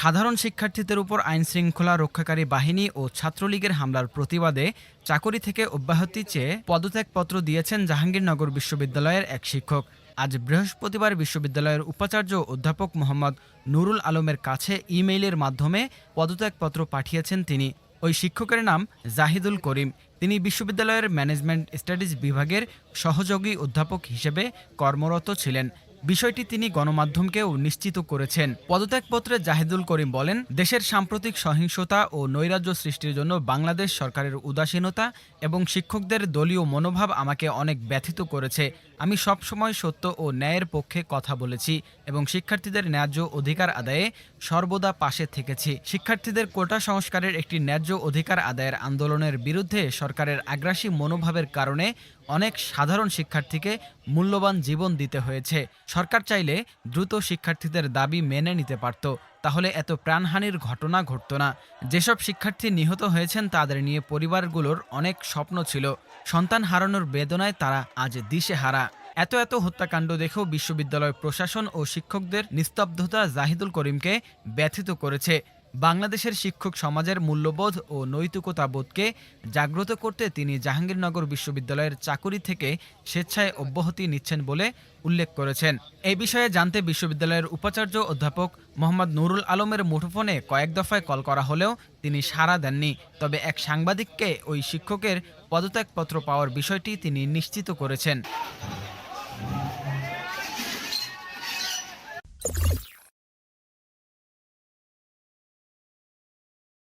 সাধারণ শিক্ষার্থীদের উপর আইন শৃঙ্খলা রক্ষাকারী বাহিনী ও ছাত্রলীগের হামলার প্রতিবাদে চাকরি থেকে অব্যাহতি চেয়ে পদত্যাগপত্র দিয়েছেন জাহাঙ্গীরনগর বিশ্ববিদ্যালয়ের এক শিক্ষক। আজ বৃহস্পতিবার বিশ্ববিদ্যালয়ের উপাচার্য অধ্যাপক মোহাম্মদ নুরুল আলমের কাছে ইমেইলের মাধ্যমে পদত্যাগপত্র পাঠিয়েছেন তিনি। ওই শিক্ষকের নাম জাহিদুল করিম। তিনি বিশ্ববিদ্যালয়ের ম্যানেজমেন্ট স্টাডিজ বিভাগের সহযোগী অধ্যাপক হিসেবে কর্মরত ছিলেন। বিষয়টি তিনি গণমাধ্যমকেও নিশ্চিত করেছেন। পদত্যাগপত্রে জাহিদুল করিম বলেন, দেশের সাম্প্রতিক সহিংসতা ও নৈরাজ্য সৃষ্টির জন্য বাংলাদেশ সরকারের উদাসীনতা এবং শিক্ষকদের দলীয় মনোভাব আমাকে অনেক ব্যথিত করেছে। আমি সবসময় সত্য ও ন্যায়ের পক্ষে কথা বলেছি এবং শিক্ষার্থীদের ন্যায্য অধিকার আদায়ে সর্বদা পাশে থেকেছি। শিক্ষার্থীদের কোটা সংস্কারের একটি ন্যায্য অধিকার আদায়ের আন্দোলনের বিরুদ্ধে সরকারের আগ্রাসী মনোভাবের কারণে অনেক সাধারণ শিক্ষার্থীকে মূল্যবান জীবন দিতে হয়েছে। সরকার চাইলে দ্রুত শিক্ষার্থীদের দাবি মেনে নিতে পারত। তাহলে এত প্রাণহানির ঘটনা ঘটত না। যেসব শিক্ষার্থী নিহত হয়েছেন তাদের নিয়ে পরিবারগুলোর অনেক স্বপ্ন ছিল। সন্তান হারানোর বেদনায় তারা আজ দিশেহারা। এত এত হত্যাকাণ্ড দেখেও বিশ্ববিদ্যালয় প্রশাসন ও শিক্ষকদের নিস্তব্ধতা জাহিদুল করিমকে ব্যথিত করেছে। বাংলাদেশের শিক্ষক সমাজের মূল্যবোধ ও নৈতিকতাবোধকে জাগ্রত করতে তিনি জাহাঙ্গীরনগর বিশ্ববিদ্যালয়ের চাকুরি থেকে স্বেচ্ছায় অব্যাহতি নিচ্ছেন বলে উল্লেখ করেছেন। এই বিষয়ে জানতে বিশ্ববিদ্যালয়ের উপাচার্য অধ্যাপক মোহাম্মদ নুরুল আলমের মুঠোফোনে কয়েক দফায় কল করা হলেও তিনি সাড়া দেননি। তবে এক সাংবাদিককে ওই শিক্ষকের পদত্যাগপত্র পাওয়ার বিষয়টি তিনি নিশ্চিত করেছেন।